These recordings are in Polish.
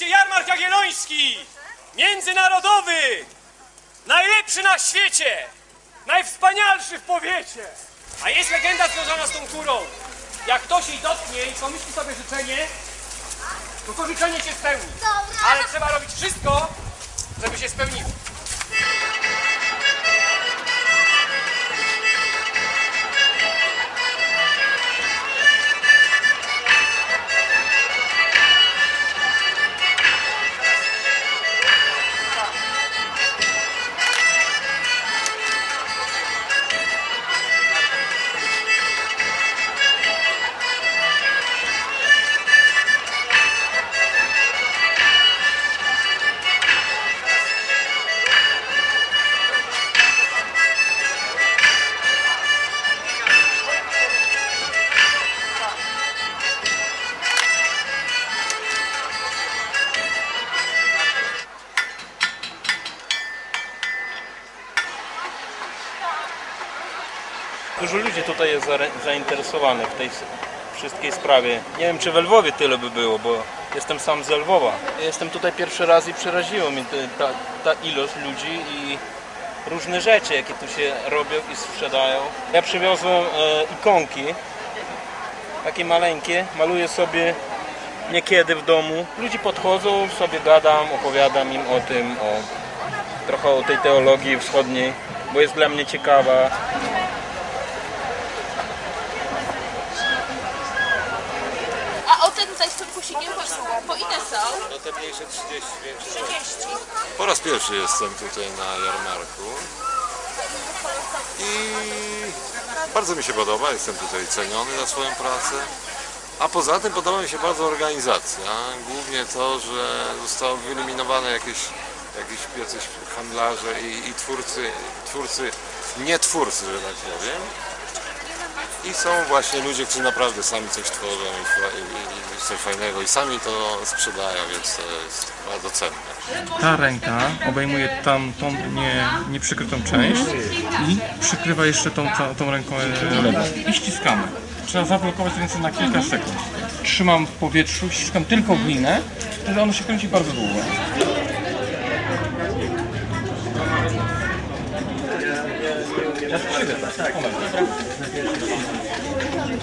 mieście Jarmark Jagielloński! Międzynarodowy! Najlepszy na świecie! Najwspanialszy w powiecie! A jest legenda związana z tą kurą. Jak ktoś jej dotknie i pomyśli sobie życzenie, to to życzenie się spełni. Ale trzeba robić wszystko, żeby się spełniło. Dużo ludzi tutaj jest zainteresowanych w tej wszystkiej sprawie. Nie wiem, czy w Lwowie tyle by było, bo jestem sam z Lwowa. Jestem tutaj pierwszy raz i przeraziło mnie ta, ta ilość ludzi i różne rzeczy, jakie tu się robią i sprzedają. Ja przywiozłem e, ikonki, takie maleńkie, maluję sobie niekiedy w domu. Ludzie podchodzą, sobie gadam, opowiadam im o tym, o trochę o tej teologii wschodniej, bo jest dla mnie ciekawa. A o po, ile są? No te mniejsze 30, większe 30. Po raz pierwszy jestem tutaj na jarmarku i bardzo mi się podoba, jestem tutaj ceniony za swoją pracę. A poza tym podoba mi się bardzo organizacja, głównie to, że zostało wyeliminowane jakieś, jakieś jacyś handlarze i, i twórcy, twórcy, nie twórcy, że tak powiem. I są właśnie ludzie, którzy naprawdę sami coś tworzą i, i, i, coś fajnego i sami to sprzedają, więc to jest bardzo cenne. Ta ręka obejmuje tam tą nie, nieprzykrytą część i przykrywa jeszcze tą, tą, ręką lewą. I ściskamy. Trzeba zablokować ręce na kilka sekund. Trzymam w powietrzu, ściskam tylko glinę, wtedy ono się kręci bardzo długo. Ja to. Moment.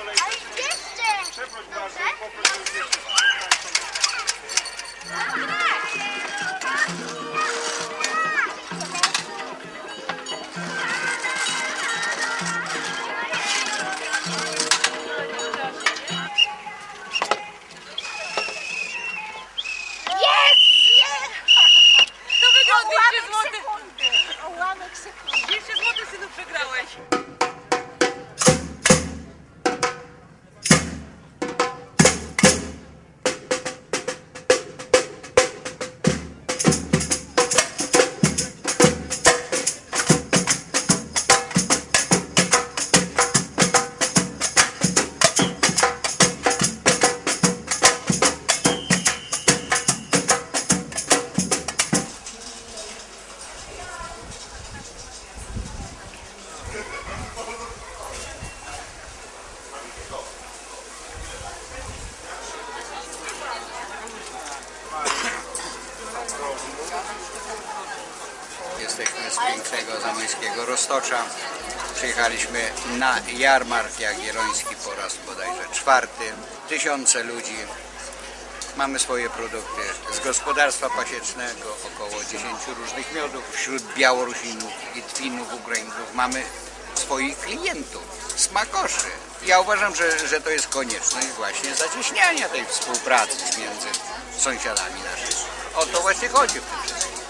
Ale jeszcze! Jest! Zamojskiego Roztocza. Przyjechaliśmy na jarmark jagielloński po raz bodajże czwarty. Tysiące ludzi. Mamy swoje produkty z gospodarstwa pasiecznego, około 10 różnych miodów. Wśród Białorusinów, Litwinów, Ukraińców mamy swoich klientów, smakoszy. Ja uważam, że, że to jest konieczność właśnie zacieśniania tej współpracy między sąsiadami naszymi. O to właśnie chodzi w tym wszystkim.